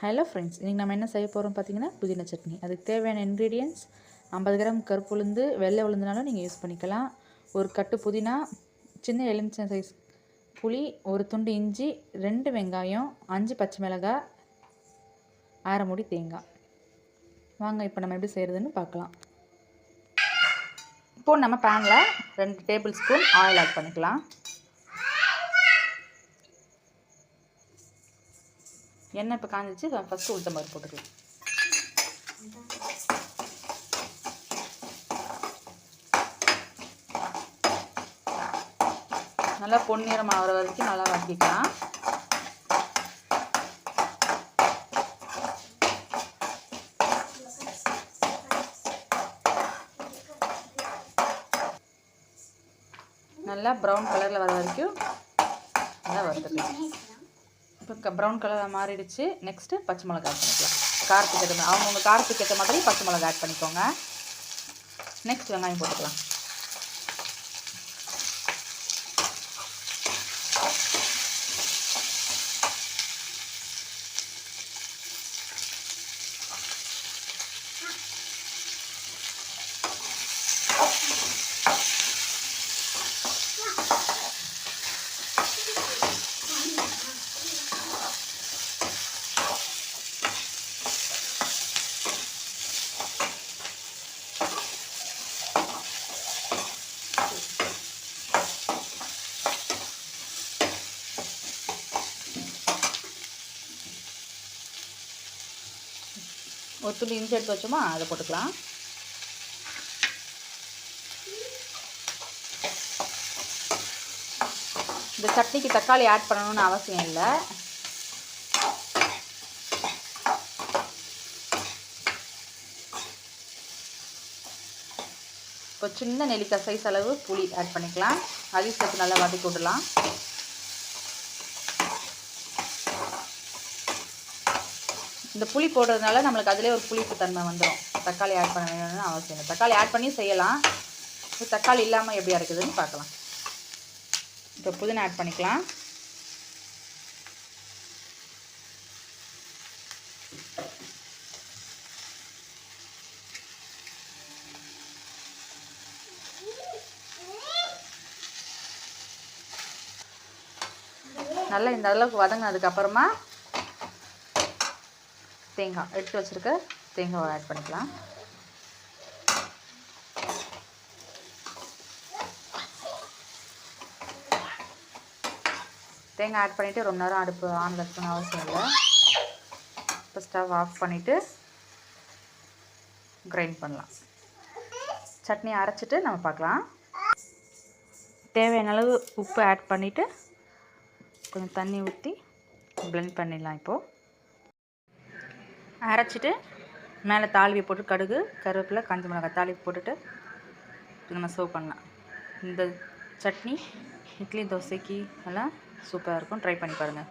Hello friends இன்றைக்கி நம்ம என்ன செய்ய போகிறோம் பார்த்தீங்கன்னா புதினா சட்னி. அதுக்கு தேவையான இன்க்ரீடியன்ஸ் ஐம்பது கிராம் கருப்பு உளுந்து வெள்ளை உளுந்துனாலும் நீங்கள் யூஸ் பண்ணிக்கலாம். ஒரு கட்டு புதினா சின்ன எலுமிச்சை சைஸ் புளி ஒரு துண்டு இஞ்சி ரெண்டு வெங்காயம் அஞ்சு பச்சை மிளகாய் அரை மூடி தேங்காய். வாங்க இப்போ நம்ம எப்படி செய்கிறதுன்னு பார்க்கலாம் இப்போது நம்ம பேனில் ரெண்டு டேபிள் ஸ்பூன் ஆயில் ஆட் பண்ணிக்கலாம். எண்ணெய் இப்போ காஞ்சிச்சு ஃபஸ்ட்டு உளுத்தம் பருப்பு போட்டுக்கலாம் நல்லா பொன்னிறம் ஆகிற வரைக்கும் நல்லா வதக்கிக்கலாம். நல்லா ப்ரௌன் கலரில் வர வரைக்கும் நல்லா வறுத்துக்கலாம். இப்போ ப்ரௌன் கலர் மாறிடுச்சு. நெக்ஸ்ட்டு பச்சை மிளகா ஆட் பண்ணிக்கலாம். காரத்துக்கு ஏற்ற மாதிரி அவங்கவுங்க காரத்துக்கு ஏற்ற மாதிரி பச்சை மிளகா ஆட் பண்ணிக்கோங்க. நெக்ஸ்ட் வெங்காயம் போட்டுக்கலாம். ஒரு துண்டு இஞ்சி எடுத்து வச்சோமா அதை போட்டுக்கலாம். இந்த சட்னிக்கு தக்காளி ஆட் பண்ணணும்னு அவசியம் இல்லை. இப்போ சின்ன நெல்லிக்காய் சைஸ் அளவு புளி ஆட் பண்ணிக்கலாம். அதையும் சேர்த்து நல்லா வதக்கி விடலாம் இந்த புளி போடுறதுனால நம்மளுக்கு அதிலே ஒரு புளிப்பு தன்மை வந்துடும் தக்காளி ஆட் பண்ண வேணும்னு அவசியம் இல்லை. தக்காளி ஆட் பண்ணி செய்யலாம். தக்காளி இல்லாமல் எப்படி இருக்குதுன்னு பார்க்கலாம். இப்போ புதினா ஆட் பண்ணிக்கலாம். நல்லா இந்த அளவுக்கு வதங்கினதுக்கப்புறமா தேங்காய் எடுத்து வச்சுருக்க தேங்காவை ஆட் பண்ணிக்கலாம். தேங்காய் ஆட் பண்ணிவிட்டு ரொம்ப நேரம் அடுப்பு ஆன் இருக்கணும்னு அவசியம் இல்லை. இப்போ ஸ்டவ் ஆஃப் பண்ணிவிட்டு கிரைண்ட் பண்ணலாம். சட்னி அரைச்சிட்டு நம்ம பார்க்கலாம். தேவையான அளவு உப்பு ஆட் பண்ணிவிட்டு கொஞ்சம் தண்ணி ஊற்றி ப்ளெண்ட் பண்ணிடலாம் இப்போது அரைச்சிட்டு மேலே தாளிவி போட்டு கடுகு கருவேப்பிலை காஞ்ச மிளகாய் தாளிப்பு போட்டுட்டு நம்ம சர்வ் பண்ணலாம். இந்த சட்னி இட்லி தோசைக்கு எல்லாம் சூப்பராக இருக்கும். ட்ரை பண்ணி பாருங்கள்